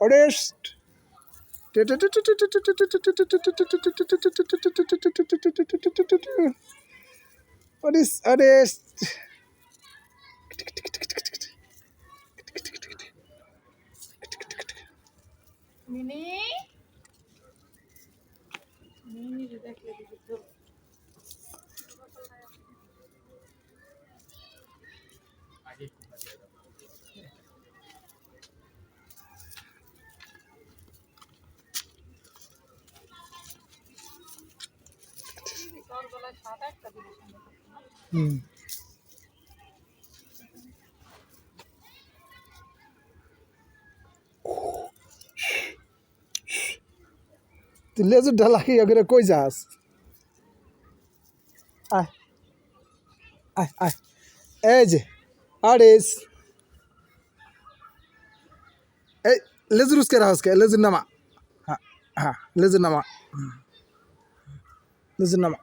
অরেস্ট অরেস্ট অরেস্ট mini? Mini দেখলে দিবি তো। তুই লেজুর ঢালা কি করে কই যাস আয় আয় আয় এই যে আরিস এই লেজুর উসকে রাহস কে লেজুর নামা হ্যাঁ হ্যাঁ লেজুর নামা হুম। লেজুর নামা